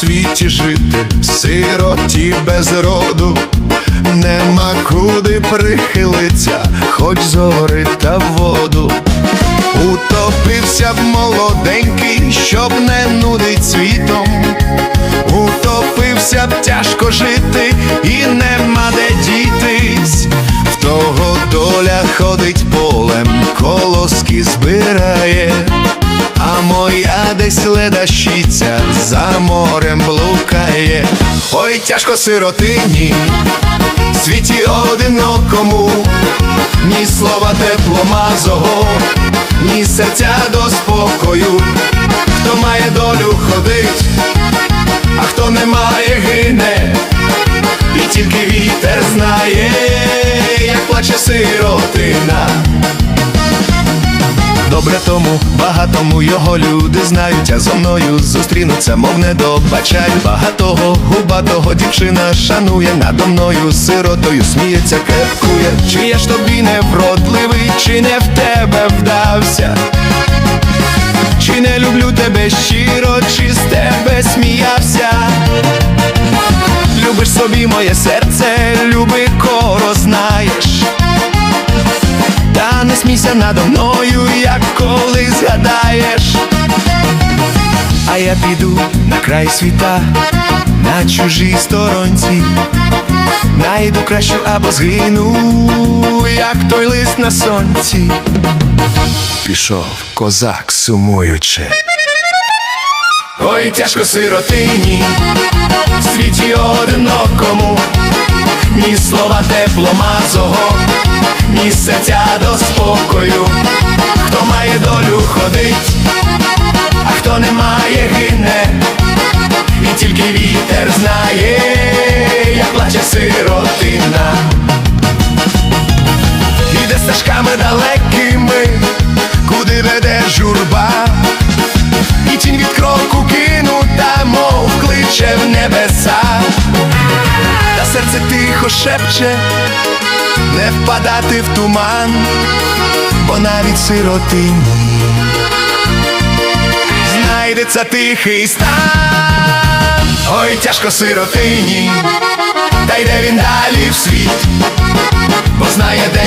світі жити, сироті без роду, нема куди прихилиться, хоч зори та воду. Утопився б молоденький, щоб не нудить світом. Утопився б тяжко десь ледащиця за морем блукає. Ой, тяжко сиротині, світі одинокому, ні слова тепломазого, ні серця до спокою, хто має долю ходить, а хто не має гине, і тільки вітер знає, як плаче сиротина. Добре тому, багатому його люди знають, а зо мною зустрінуться, мов не добачають Багатого, губатого дівчина шанує надо мною, сиротою сміється, кепкує. Чи я ж тобі не вродливий, чи не в тебе вдався? Чи не люблю тебе щиро, чи з тебе сміявся? Любиш собі моє серце, Смійся надо мною, як коли згадаєш. А я піду на край світа, на чужій сторонці, найду кращу або згину, як той лист на сонці. Пішов козак сумуючи. Ой, тяжко сиротині, в світі одинокому, ні слова тепломазого, ні серця до спокою, хто має долю ходить, а хто не має гине, і тільки вітер знає, як плаче сиротина. Іде стежками далекими, куди веде журба, і тінь від кроку кинута, мов кличе в небеса, та серце тихо шепче, не впадати в туман, бо навіть сиротині знайдеться тихий стан. Ой, тяжко сиротині, та йде він далі в світ, бо знає за